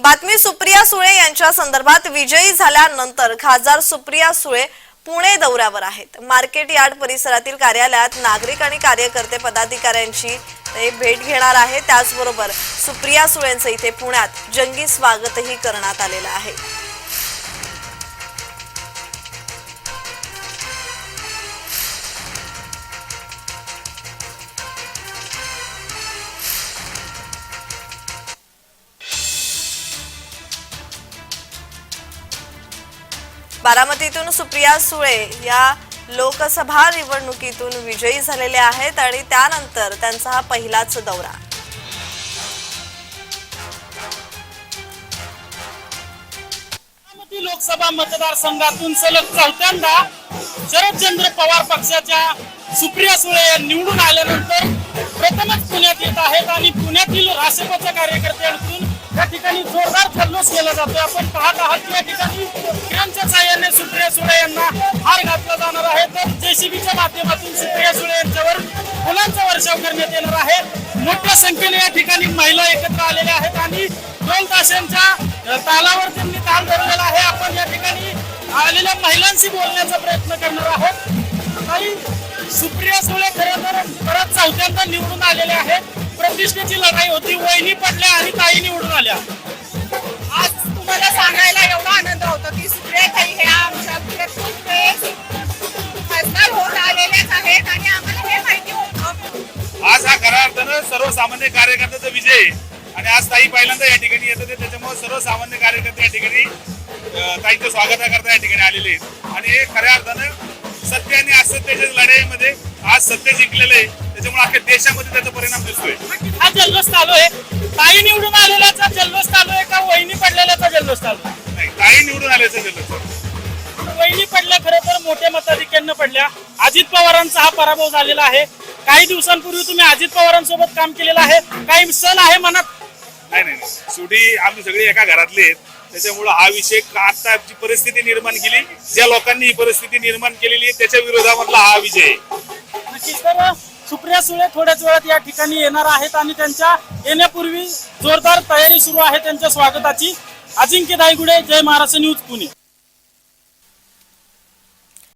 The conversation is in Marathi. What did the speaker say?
बातमी सुप्रिया सुळे यांच्या संदर्भात विजयी झाल्यानंतर खासदार सुप्रिया सुळे पुणे दौऱ्यावर आहेत. मार्केट यार्ड परिसरातील कार्यालयात नागरिक आणि कार्यकर्ते पदाधिकाऱ्यांची ते भेट घेणार आहे. त्याचबरोबर सुप्रिया सुळेंचं इथे पुण्यात जंगी स्वागतही करण्यात आलेलं आहे. बारामतीतून सुप्रिया सुळे या लोकसभा निवडणुकीतून विजयी झालेले आहेत आणि त्यानंतर त्यांचा हा पहिलाच दौरा. बारामती लोकसभा मतदारसंघातून सलग चौथ्यांदा शरदचंद्र पवार पक्षाच्या सुप्रिया सुळे या निवडून आल्यानंतर प्रथमच पुण्यात येत आहेत आणि पुण्यातील राष्ट्रपतीच्या कार्यकर्त्यांकडून या ठिकाणी जोरदार जल्लोष केला जातोय. आपण पाहत आहात या ठिकाणी सुप्रिया सुळे यांना हार घातला जाणार आहे. तर जेसीबीच्या माध्यमातून सुप्रिया सुळे यांच्यावर फुलांचा वर्षाव करण्यात येणार आहे. मोठ्या संख्येने या ठिकाणी महिला एकत्र आलेल्या आहेत आणि दोन तासांच्या तालावर त्यांनी ताल धरलेला आहे. आपण या ठिकाणी आलेल्या महिलांशी बोलण्याचा प्रयत्न करणार आहोत. काही सुप्रिया सुळे खरं तर परत चौथ्यांदा निवडून आलेल्या आहेत. प्रतिष्ठेची लढाई होती. वहिनी पडल्या आणि ताई निवडून आल्या. आज तुम्हाला सांगायला एवढा आनंद सर्वसामान्य कार्यकर्त्याचा विजय. आणि आज ताई पहिल्यांदा या ठिकाणी येतात आहे. त्याच्यामुळे सर्वसामान्य कार्यकर्ते या ठिकाणी ताईंचं स्वागताकरता या ठिकाणी आलेले आहेत. आणि हे खऱ्या अर्थानं सत्य आणि असत्याच्या लढाईमध्ये आज सत्य जिंकलेलं आहे. त्याच्यामुळे अख्ख्या देशामध्ये त्याचा परिणाम दिसतोय. हा जल्लोष चालू आहे. ताई निवडून आलेल्याचा जल्लोष चालू आहे का वहिनी पडलेल्याचा जल्लोष चालू आहे? नाही ताई निवडून आल्याचं दिलं वहिनी पडल्या खरं तर मोठ्या मताधिक्यानं पडल्या. अजित पवारांचा हा पराभव झालेला आहे. काही दिवसांपूर्वी तुम्ही अजित पवारांसोबत काम केलेलं आहे. काही सल आहे मनात? नाही नाही नाही. शेवटी आम्ही सगळे एका घरातले आहेत. त्याच्यामुळं हा विषय आता जी परिस्थिती निर्माण केली ज्या लोकांनी ही परिस्थिती निर्माण केलेली आहे त्याच्या विरोधामधला हा विजय आहे. नक्कीच. तर सुप्रिया सुळे थोड्याच वेळात या ठिकाणी येणार आहेत आणि त्यांच्या येण्यापूर्वी जोरदार तयारी सुरू आहे त्यांच्या स्वागताची. अजिंक्य दायगुडे जय महाराष्ट्र न्यूज पुणे.